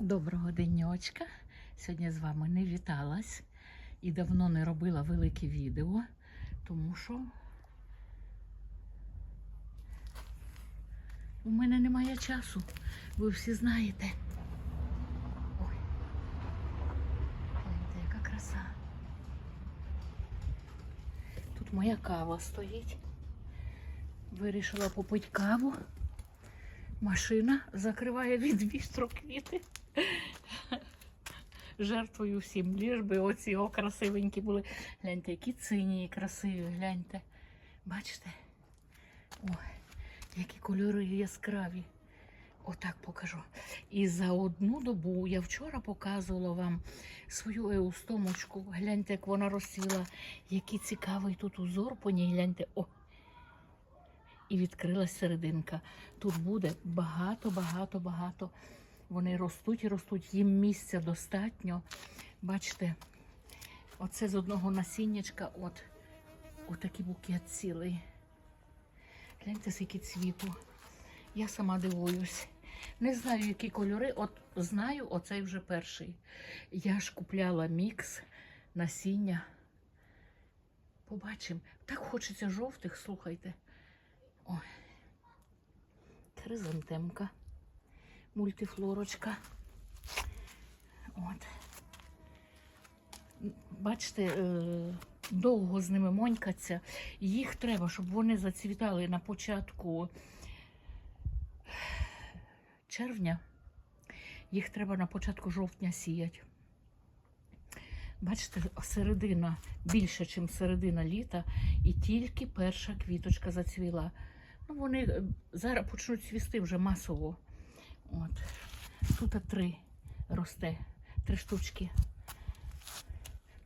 Доброго денечка. Сьогодні з вами не віталась і давно не робила велике відео, тому що у мене немає часу. Ви всі знаєте. Ой. Гляньте, яка краса. Тут моя кава стоїть. Вирішила попити каву. Машина закриває від вітру квіти. Жертвою всім, ліж би оці о, красивенькі були. Гляньте, які цині красиві, гляньте. Бачите? Ой, які кольори яскраві. Отак покажу. І за одну добу я вчора показувала вам свою еустомочку. Гляньте, як вона розцвіла. Який цікавий тут узор по ній. Гляньте. О, і відкрилась серединка. Тут буде багато, багато, багато. Вони ростуть і ростуть, їм місця достатньо. Бачите, оце з одного насіннячка, от отакий букет цілий. Гляньте, скільки цвіту. Я сама дивуюсь. Не знаю, які кольори. От знаю, оцей вже перший. Я ж купляла мікс насіння. Побачимо. Так хочеться жовтих, слухайте. Ой. Хризантемка. Мультифлорочка. От. Бачите, е, довго з ними монькаться. Їх треба, щоб вони зацвітали на початку червня. Їх треба на початку жовтня сіяти. Бачите, середина більше, ніж середина літа, і тільки перша квіточка зацвіла. Ну, вони е, зараз почнуть цвісти вже масово. От. Тут три росте, три штучки.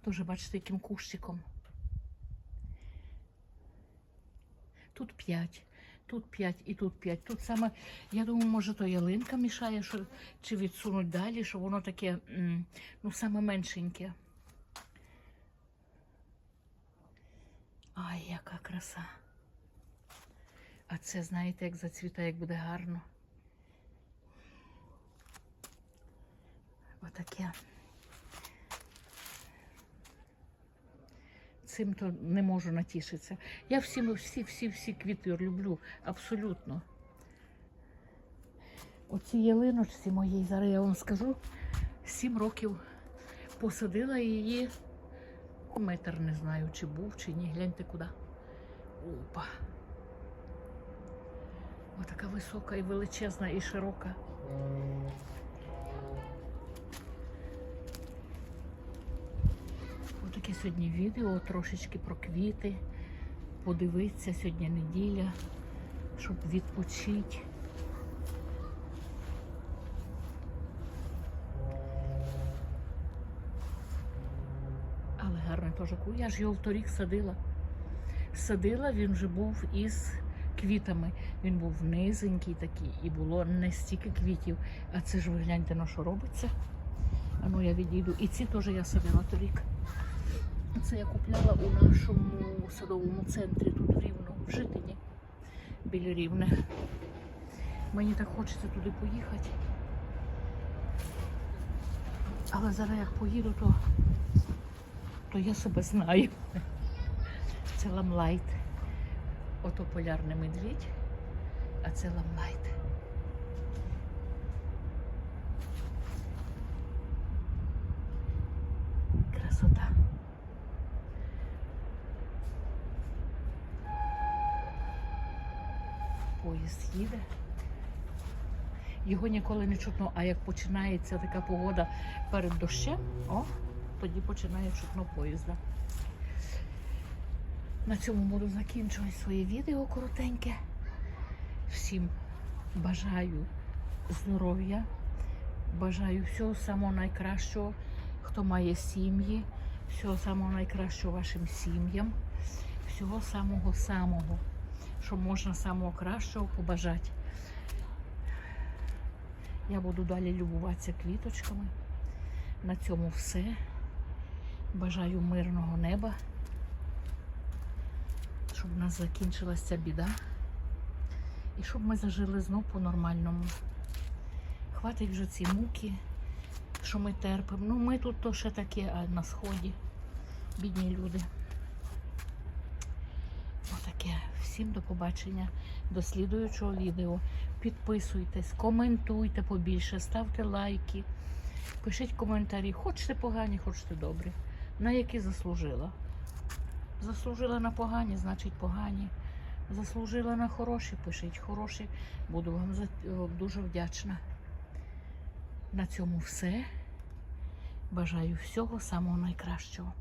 Тоже бачите, яким кущиком. Тут п'ять, тут п'ять і тут п'ять. Тут саме, я думаю, може, то ялинка мішає, що, чи відсунуть далі, що воно таке, ну, саме меншеньке. Ай, яка краса. А це, знаєте, як зацвітає, як буде гарно. Отаке. Цим то не можу натішитися. Я всі, всі, всі, всі квіти люблю, абсолютно. Оцій ялиночці моїй, зараз я вам скажу, сім років посадила її. Метр не знаю, чи був, чи ні. Гляньте куди. Опа. Отака висока і величезна, і широка. Отаке сьогодні відео трошечки про квіти. Подивитися, сьогодні неділя, щоб відпочити. Але гарний теж ку- Я ж його вторік садила. Садила, він вже був із квітами. Він був низенький такий і було не стільки квітів. А це ж ви гляньте на що робиться. А ну я відійду. І ці теж я садила торік. Це я купляла у нашому садовому центрі тут в Рівно, в Житині, біля Рівне. Мені так хочеться туди поїхати. Але зараз як поїду, то, то я себе знаю. Це ламлайт. Ото полярний медвідь, а це ламлайт. Красота. Поїзд їде. Його ніколи не чутно, а як починається така погода перед дощем, о, тоді починає чутно поїзда. На цьому буду закінчувати своє відео коротеньке. Всім бажаю здоров'я, бажаю всього самого найкращого, хто має сім'ї, всього самого найкращого вашим сім'ям, всього самого самого, що можна самого кращого побажати. Я буду далі любуватися квіточками. На цьому все. Бажаю мирного неба щоб у нас закінчилася біда. І щоб ми зажили знов по-нормальному. Хватить вже ці муки, що ми терпимо. Ну, ми тут то ще таке, а на сході. Бідні люди. Отаке. Всім до побачення, до слідуючого відео. Підписуйтесь, коментуйте побільше, ставте лайки, пишіть коментарі. Хочете погані, хочете добрі. На які заслужила. Заслужила на погані, значить погані. Заслужила на хороші, пишіть хороші. Буду вам дуже вдячна. На цьому все. Бажаю всього самого найкращого.